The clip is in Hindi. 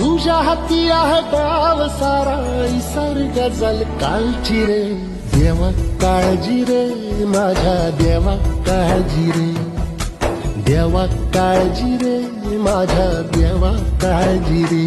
तुझ्या हाती है डाव सारा सर गज़ल कालची रे देवा काळजी रे माझ्या देवा काळजी रे देवा काळजी रे माझ्या देवा काळजी रे